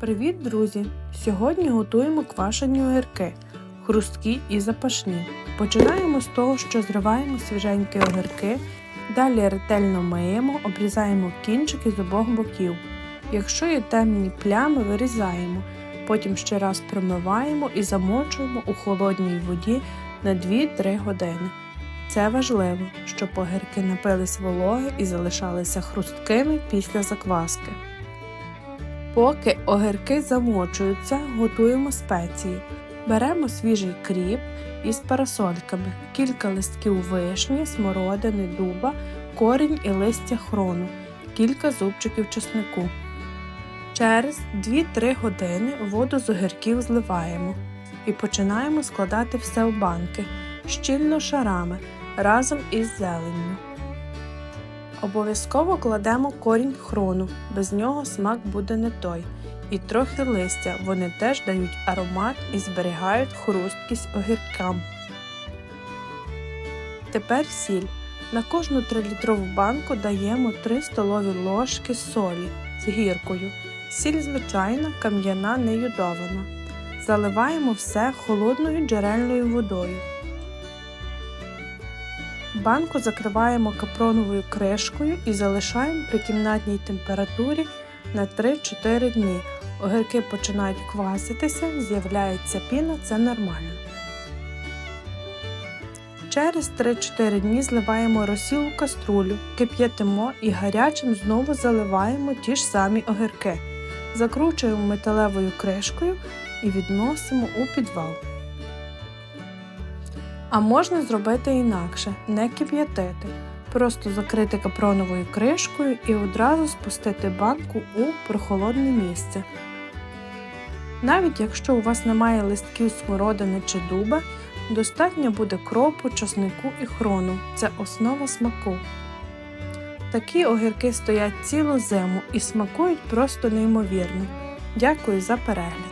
Привіт, друзі! Сьогодні готуємо квашені огірки, хрусткі і запашні. Починаємо з того, що зриваємо свіженькі огірки, далі ретельно миємо, обрізаємо кінчики з обох боків. Якщо є темні плями, вирізаємо. Потім ще раз промиваємо і замочуємо у холодній воді на 2-3 години. Це важливо, щоб огірки напились вологи і залишалися хрусткими після закваски. Поки огірки замочуються, готуємо спеції. Беремо свіжий кріп із парасольками, кілька листків вишні, смородини, дуба, корінь і листя хрону, кілька зубчиків чеснику. Через 2-3 години воду з огірків зливаємо і починаємо складати все в банки щільно шарами разом із зеленню. Обов'язково кладемо корінь хрону, без нього смак буде не той. І трохи листя, вони теж дають аромат і зберігають хрусткість огіркам. Тепер сіль. На кожну 3-літрову банку даємо 3 столові ложки солі з гіркою. Сіль звичайна, кам'яна, не йодована. Заливаємо все холодною джерельною водою. Банку закриваємо капроновою кришкою і залишаємо при кімнатній температурі на 3-4 дні. Огірки починають кваситися, з'являється піна, це нормально. Через 3-4 дні зливаємо розсіл у каструлю, кип'ятимо і гарячим знову заливаємо ті ж самі огірки. Закручуємо металевою кришкою і відносимо у підвал. А можна зробити інакше, не кип'ятити. Просто закрити капроновою кришкою і одразу спустити банку у прохолодне місце. Навіть якщо у вас немає листків смородини чи дуба, достатньо буде кропу, часнику і хрону. Це основа смаку. Такі огірки стоять цілу зиму і смакують просто неймовірно. Дякую за перегляд!